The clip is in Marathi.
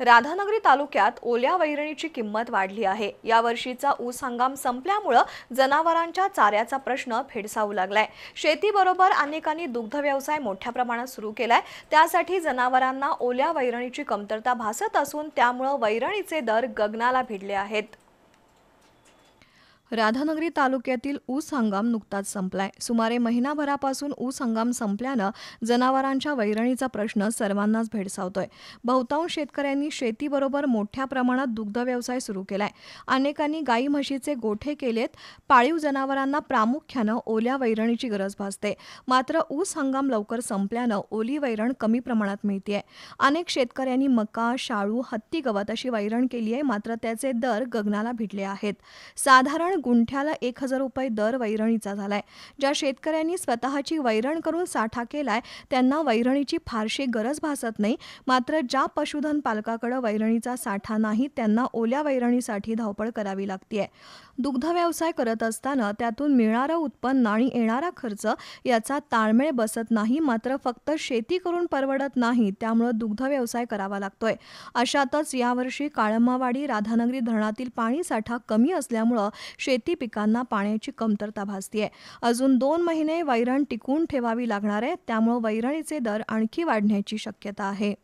राधानगरी तालुक्यात ओल्या वैरणीची किंमत वाढली आहे. यावर्षीचा ऊस हंगाम संपल्यामुळं जनावरांच्या चाऱ्याचा प्रश्न भेडसावू लागलाय. शेतीबरोबर अनेकांनी दुग्ध व्यवसाय मोठ्या प्रमाणात सुरू केलाय. त्यासाठी जनावरांना ओल्या वैरणीची कमतरता भासत असून त्यामुळं वैरणीचे दर गगनाला भिडले आहेत. राधानगरी तालुक्यातील ऊस हंगाम नुकताच संपलाय. सुमारे महिनाभरापासून ऊस हंगाम संपल्यानं जनावरांच्या वैरणीचा प्रश्न सर्वांनाच भेडसावतोय. बहुतांश शेतकऱ्यांनी शेतीबरोबर मोठ्या प्रमाणात दुग्ध व्यवसाय सुरू केलाय. अनेकांनी गाई म्हशीचे गोठे केलेत. पाळीव जनावरांना प्रामुख्यानं ओल्या वैरणीची गरज भासते. मात्र ऊस हंगाम लवकर संपल्यानं ओली वैरण कमी प्रमाणात मिळतीये. अनेक शेतकऱ्यांनी मका शाळू हत्ती गवत अशी वैरण केली आहे मात्र त्याचे दर गगनाला भिडले आहेत. साधारण गुंठ्याला एक हजार रुपये दर वैरणीचा झालाय. ज्या शेतकऱ्यांनी स्वतःची वैरण करून साठा केलाय त्यांना वैरणीची फारशी गरज भासत नाही. मात्र ज्या पशुधन पालकाकडे वैरणीचा साठा नाही त्यांना ओल्या वैरणीसाठी धावपळ करावी लागतीये. दुग्ध व्यवसाय करत असताना त्यातून मिळणारं उत्पन्न आणि येणारा खर्च याचा ताळमेळ बसत नाही मात्र फक्त शेती करून परवडत नाही त्यामुळं दुग्ध व्यवसाय करावा लागतोय. अशातच यावर्षी काळमावाडी राधानगरी धरणातील पाणीसाठा कमी असल्यामुळं शेती पिकांना पाण्याची कमतरता भासतीये. अजून दोन महिने वैरण टिकून ठेवावी लागणार आहे त्यामुळे वैरणीचे दर आणखी वाढण्याची शक्यता आहे.